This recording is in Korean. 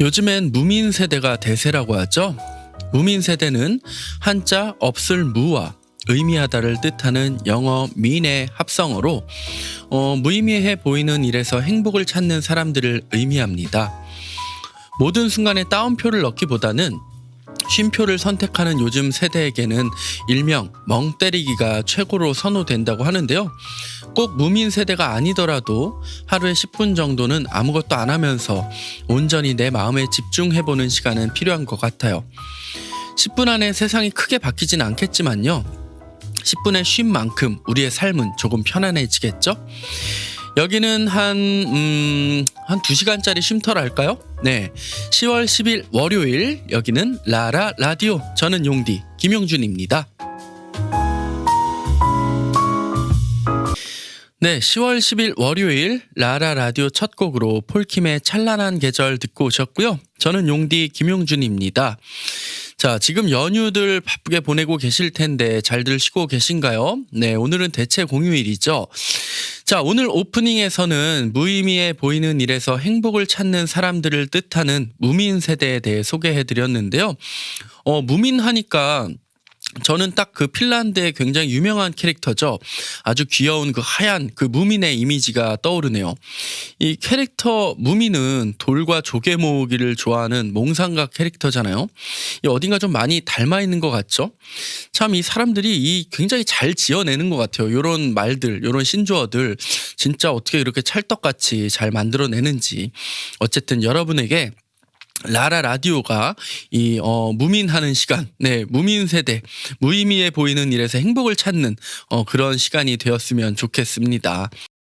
요즘엔 무민 세대가 대세라고 하죠. 무민 세대는 한자 없을 무와 의미하다를 뜻하는 영어 민의 합성어로 어, 무의미해 보이는 일에서 행복을 찾는 사람들을 의미합니다. 모든 순간에 따옴표를 넣기보다는 쉼표를 선택하는 요즘 세대에게는 일명 멍 때리기가 최고로 선호된다고 하는데요. 꼭 무민 세대가 아니더라도 하루에 10분 정도는 아무것도 안 하면서 온전히 내 마음에 집중해보는 시간은 필요한 것 같아요. 10분 안에 세상이 크게 바뀌진 않겠지만요. 10분의 쉼 만큼 우리의 삶은 조금 편안해지겠죠? 여기는 한, 음, 한 2시간짜리 쉼터랄까요? 네. 10월 10일 월요일, 여기는 라라 라디오. 저는 용디, 김용준입니다. 네, 10월 10일 월요일 라라 라디오 첫 곡으로 폴킴의 찬란한 계절 듣고 오셨고요. 저는 용디 김용준입니다. 자, 지금 연휴들 바쁘게 보내고 계실 텐데 잘들 쉬고 계신가요? 네, 오늘은 대체 공휴일이죠. 자, 오늘 오프닝에서는 무의미해 보이는 일에서 행복을 찾는 사람들을 뜻하는 무민 세대에 대해 소개해 드렸는데요. 어, 무민하니까 저는 딱 그 핀란드의 굉장히 유명한 캐릭터죠. 아주 귀여운 그 하얀 그 무민의 이미지가 떠오르네요. 이 캐릭터 무민은 돌과 조개 모으기를 좋아하는 몽상각 캐릭터잖아요. 이 어딘가 좀 많이 닮아 있는 것 같죠? 참 이 사람들이 이 굉장히 잘 지어내는 것 같아요. 요런 말들, 요런 신조어들 진짜 어떻게 이렇게 찰떡같이 잘 만들어내는지. 어쨌든 여러분에게 라라 라디오가 이 어, 무민하는 시간, 네 무민 세대, 무의미해 보이는 일에서 행복을 찾는 어, 그런 시간이 되었으면 좋겠습니다.